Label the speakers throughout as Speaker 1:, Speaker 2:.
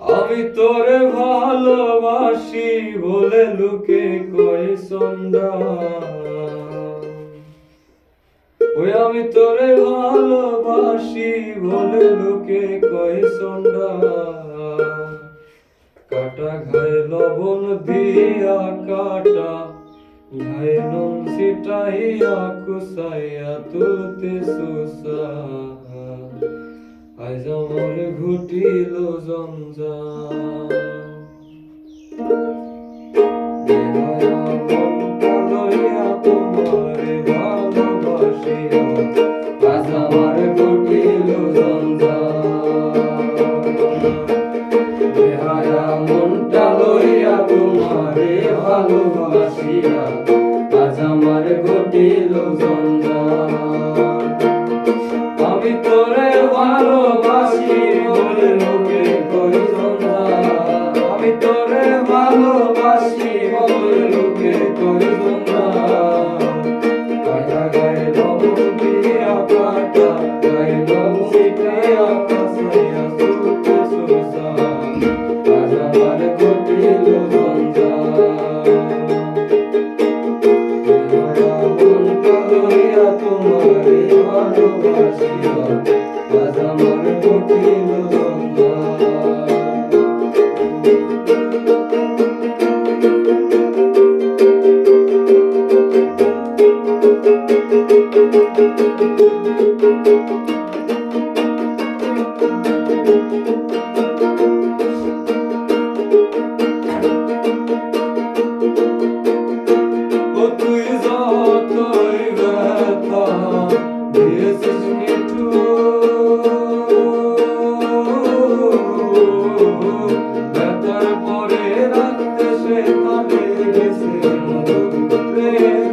Speaker 1: আমি তোরে ভালোবাসি বলে লুকে কই সন্ধ্যা। ওই আমি তোরে ভালোবাসি বলে লুকে কই সন্ধ্যা। কাটা ঘায়ে লবণ দিয়া কাটা, ঘায়ে নুন ছিটাইয়া কুসাইয়া তুলতে সুসা। আজ আমার ঘুটিল ভালোবাসিয়া আজ আমার ঘুটিল জঞ্জা ভালোবাসি বলে আমার ঘটিল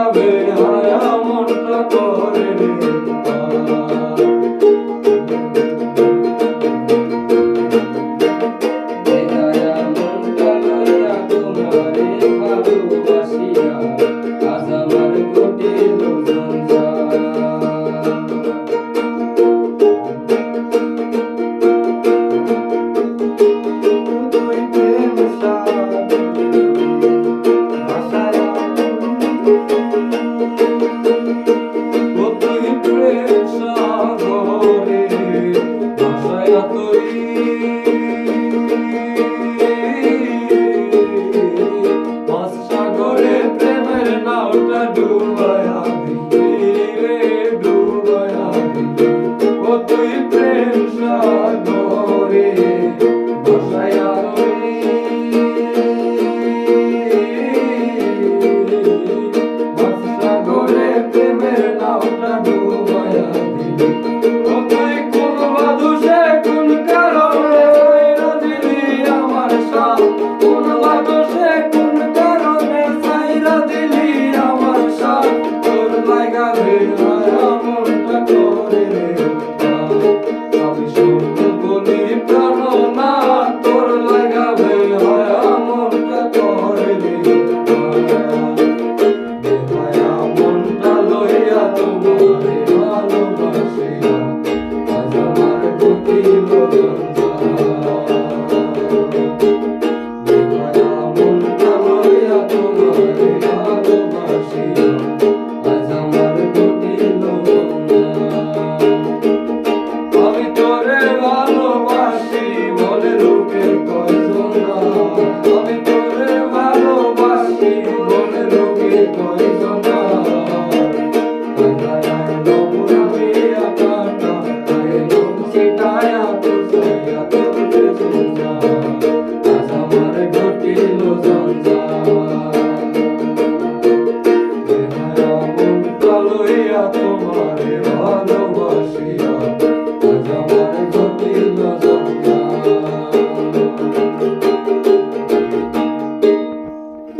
Speaker 1: love it.